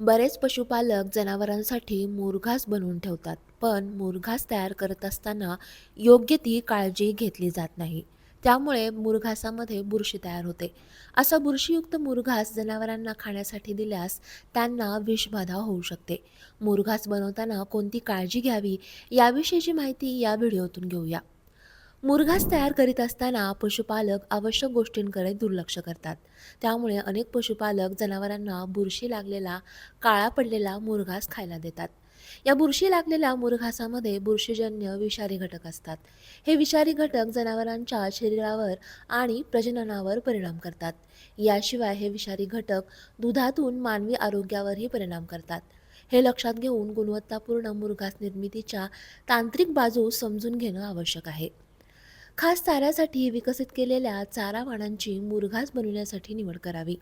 बरेच पशुपालक जनावरांसाठी मुरघास बनवून ठेवतात पण मुरघास तयार करत असताना योग्य ती काळजी घेतली जात नाही. त्यामुळे मुरघासामध्ये बुरशी तयार होते. असा बुरशीयुक्त मुरघास जनावरांना खाण्यासाठी दिल्यास त्यांना विषबाधा होऊ शकते. मुरघास बनवताना कोणती काळजी घ्यावी याविषयीची माहिती या व्हिडिओतून घेऊया. मुरघास तयार करीत असताना पशुपालक आवश्यक गोष्टींकडे दुर्लक्ष करतात. त्यामुळे अनेक पशुपालक जनावरांना बुरशी लागलेला काळा पडलेला मुरघास खायला देतात. या बुरशी लागलेल्या मुरघासामध्ये बुरशीजन्य विषारी घटक असतात. हे विषारी घटक जनावरांच्या शरीरावर आणि प्रजननावर परिणाम करतात. याशिवाय हे विषारी घटक दुधातून मानवी आरोग्यावरही परिणाम करतात. हे लक्षात घेऊन गुणवत्तापूर्ण मुरघास निर्मितीच्या तांत्रिक बाजू समजून घेणं आवश्यक आहे. खास चाऱ्यासाठी विकसित केलेल्या चारा वाणांची मुरघास बनवण्यासाठी निवड करावी.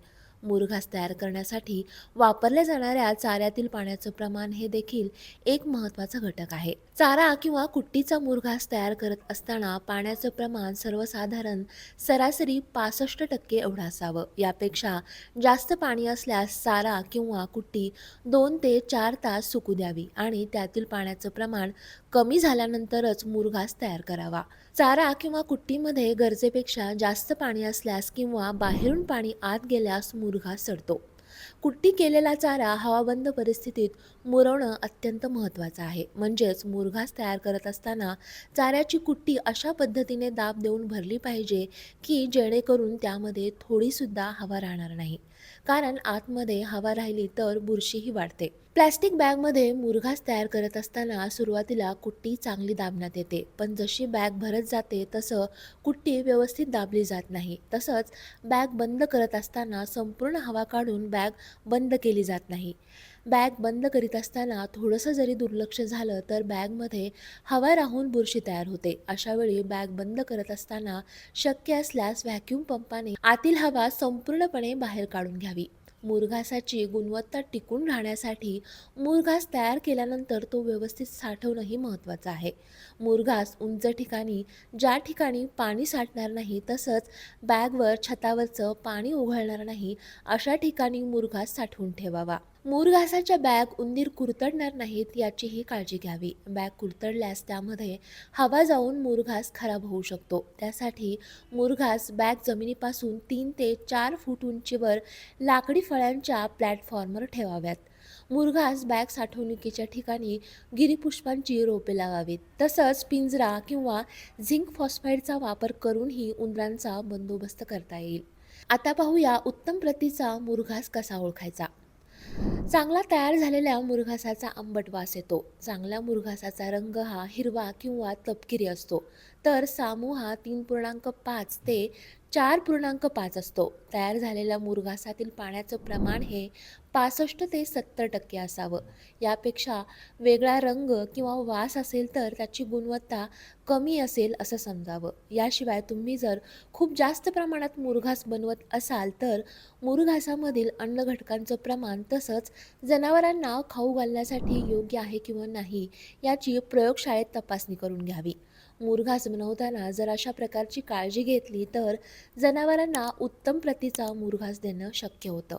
मुरघास तयार करण्यासाठी वापरल्या जाणाऱ्या चाऱ्यातील पाण्याचं प्रमाण हे देखील एक महत्त्वाचा घटक आहे. चारा किंवा कुट्टीचा मुरघास तयार करत असताना पाण्याचं प्रमाण सर्वसाधारण सरासरी पासष्ट टक्के एवढं असावं. यापेक्षा जास्त पाणी असल्यास चारा किंवा कुट्टी दोन ते चार तास सुकू द्यावी आणि त्यातील पाण्याचं प्रमाण कमी झाल्यानंतरच मुरघास तयार करावा. चारा किंवा कुट्टीमध्ये गरजेपेक्षा जास्त पाणी असल्यास किंवा बाहेरून पाणी आत गेल्यास मुरघास सडतो. कुट्टी केलेला चारा हवाबंद परिस्थितीत मुरवणं अत्यंत महत्त्वाचं आहे. म्हणजेच मुरघास तयार करत असताना चाऱ्याची कुट्टी अशा पद्धतीने दाब देऊन भरली पाहिजे की जेणेकरून त्यामध्ये थोडीसुद्धा हवा राहणार नाही. कारण आतमध्ये हवा राहिली तर बुरशीही वाढते. प्लॅस्टिक बॅगमध्ये मुरघास तयार करत असताना सुरुवातीला कुट्टी चांगली दाबण्यात येते. पण जशी बॅग भरत जाते तसं कुट्टी व्यवस्थित दाबली जात नाही. तसंच बॅग बंद करत असताना संपूर्ण हवा काढून बॅग बंद केली जात नाही. बॅग बंद करीत असताना थोडंसं जरी दुर्लक्ष झालं तर बॅगमध्ये हवा राहून बुरशी तयार होते. अशावेळी बॅग बंद करत असताना शक्य असल्यास व्हॅक्यूम पंपाने आतील हवा संपूर्णपणे बाहेर काढून घ्यावी. मुरघासाची गुणवत्ता टिकून राहण्यासाठी मुरघास तयार केल्यानंतर तो व्यवस्थित साठवणंही महत्त्वाचं आहे. मुरघास उंच ठिकाणी ज्या ठिकाणी पाणी साठणार नाही तसंच बॅगवर छतावरचं पाणी उघळणार नाही अशा ठिकाणी मुरघास साठवून ठेवावा. मुरघासाच्या बॅग उंदीर कुरतडणार नाहीत याचीही काळजी घ्यावी. बॅग कुरतडल्यास त्यामध्ये हवा जाऊन मुरघास खराब होऊ शकतो. त्यासाठी मुरघास बॅग जमिनीपासून तीन ते चार फूट उंचीवर लाकडी फळ्यांच्या प्लॅटफॉर्मवर ठेवाव्यात. मुरघास बॅग साठवणुकीच्या ठिकाणी गिरीपुष्पांची रोपे लावावीत. तसंच पिंजरा किंवा झिंक फॉस्फाईडचा वापर करूनही उंदरांचा बंदोबस्त करता येईल. आता पाहूया उत्तम प्रतीचा मुरघास कसा ओळखायचा? चांगला तयार झालेल्या मुरघासाचा आंबट वास येतो. चांगल्या मुरघासाचा रंग हा हिरवा किंवा तपकिरी असतो. तर सामू हा तीन पूर्णांक पाच ते चार पूर्णांक पाच असतो. तयार झालेल्या मुरघासातील पाण्याचं प्रमाण हे पासष्ट ते सत्तर टक्के असावं. यापेक्षा वेगळा रंग किंवा वास असेल तर त्याची गुणवत्ता कमी असेल असं समजावं. याशिवाय तुम्ही जर खूप जास्त प्रमाणात मुरघास बनवत असाल तर मुरघासामधील अन्नघटकांचं प्रमाण तसंच जनावरांना खाऊ घालण्यासाठी योग्य आहे किंवा नाही याची प्रयोगशाळेत तपासणी करून घ्यावी. मुरघास बनवताना जर अशा प्रकारची काळजी घेतली तर जनावरांना उत्तम प्रतीचा मुरघास देणं शक्य होतं.